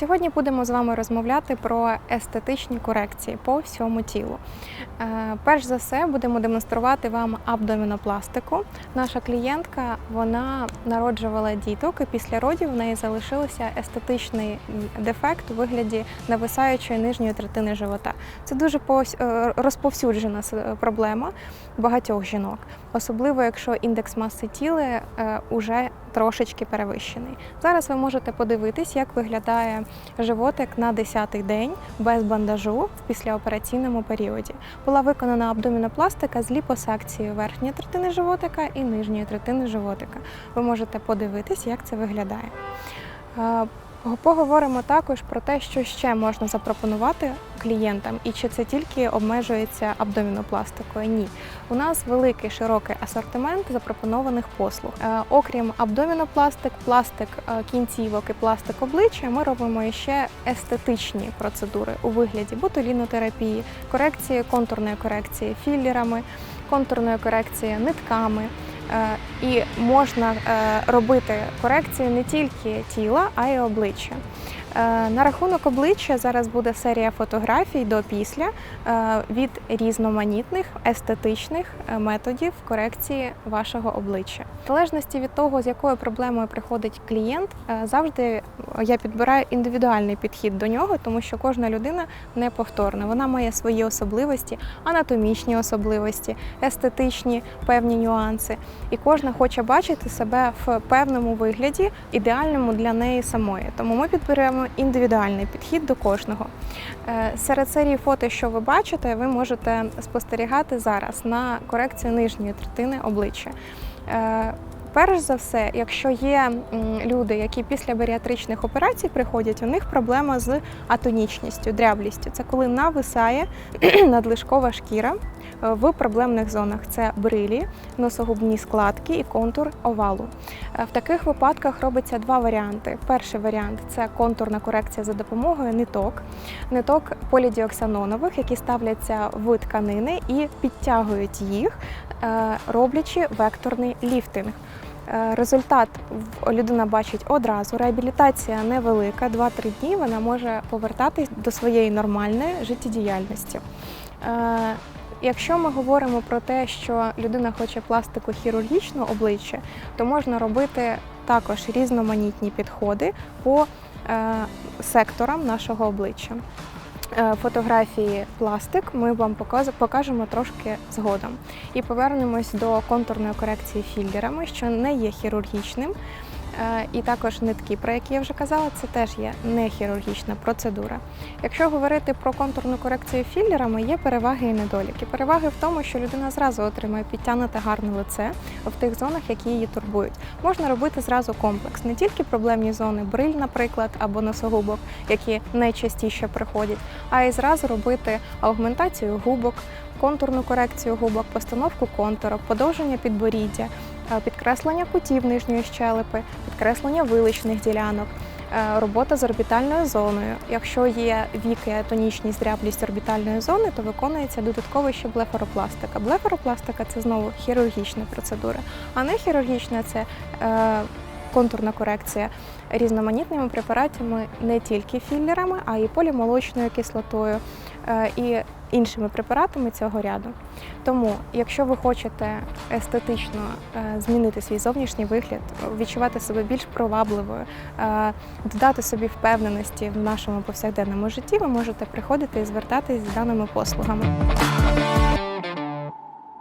Сьогодні будемо з вами розмовляти про естетичні корекції по всьому тілу. Е, Перш за все, будемо демонструвати вам абдомінопластику. Наша клієнтка вона народжувала діток, і після родів в неї залишився естетичний дефект у вигляді нависаючої нижньої третини живота. Це дуже е, розповсюджена проблема багатьох жінок, особливо якщо індекс маси тіла е, уже трошечки перевищений. Зараз ви можете подивитись, як виглядає животик на 10-й день без бандажу в післяопераційному періоді. Була виконана абдомінопластика з ліпосакцією верхньої третини животика і нижньої третини животика. Ви можете подивитись, як це виглядає. Поговоримо також про те, що ще можна запропонувати клієнтам, і чи це тільки обмежується абдомінопластикою. Ні, у нас великий широкий асортимент запропонованих послуг. Е, Окрім абдомінопластик, пластик е, кінцівок і пластик обличчя, ми робимо ще естетичні процедури у вигляді ботулінотерапії, корекції, контурної корекції філерами, контурної корекції нитками. Е, І можна е, робити корекцію не тільки тіла, а й обличчя. Е, На рахунок обличчя зараз буде серія фотографій до після е, від різноманітних естетичних е, методів корекції вашого обличчя. В залежності від того, з якою проблемою приходить клієнт, завжди я підбираю індивідуальний підхід до нього, тому що кожна людина неповторна. Вона має свої особливості, анатомічні особливості, естетичні певні нюанси. І кожна хоче бачити себе в певному вигляді, ідеальному для неї самої. Тому ми підберемо індивідуальний підхід до кожного. Е, Серед серії фото, що ви бачите, ви можете спостерігати зараз на корекцію нижньої третини обличчя. Е, Перш за все, якщо є люди, які після баріатричних операцій приходять, у них проблема з атонічністю, дряблістю. Це коли нависає надлишкова шкіра в проблемних зонах. Це брилі, носогубні складки і контур овалу. Е, В таких випадках робиться два варіанти. Перший варіант це контурна корекція за допомогою ниток, ниток полідіоксанонових, які ставляться в тканини і підтягують їх, е, роблячи векторний ліфтинг. Е, Результат людина бачить одразу. Реабілітація невелика, 2-3 дні вона може повертатись до своєї нормальної життєдіяльності. Якщо ми говоримо про те, що людина хоче пластику хірургічну обличчя, то можна робити також різноманітні підходи по е, секторам нашого обличчя. Е, Фотографії пластик ми вам покажемо трошки згодом. І повернемось до контурної корекції філерами, що не є хірургічним. Е, І також нитки, про які я вже казала, це теж є не хірургічна процедура. Якщо говорити про контурну корекцію філерами, є переваги і недоліки. Переваги в тому, що людина зразу отримає підтягнуте гарне лице в тих зонах, які її турбують. Можна робити зразу комплекс, не тільки проблемні зони, бриль, наприклад, або носогубок, які найчастіше приходять, а й зразу робити аугментацію губок, контурну корекцію губок, постановку контурок, подовження підборіддя, підкреслення кутів нижньої щелепи, підкреслення виличних ділянок. Робота з орбітальною зоною. Якщо є віки, тонічність, дряблість орбітальної зони, то виконується додатково ще блефаропластика. Блефаропластика це знову хірургічна процедура, а не хірургічна це е, контурна корекція різноманітними препаратами, не тільки філерами, а й полімолочною кислотою е, і іншими препаратами цього ряду. Тому, якщо ви хочете естетично е, змінити свій зовнішній вигляд, відчувати себе більш привабливою, е, додати собі впевненості в нашому повсякденному житті, ви можете приходити і звертатись з даними послугами.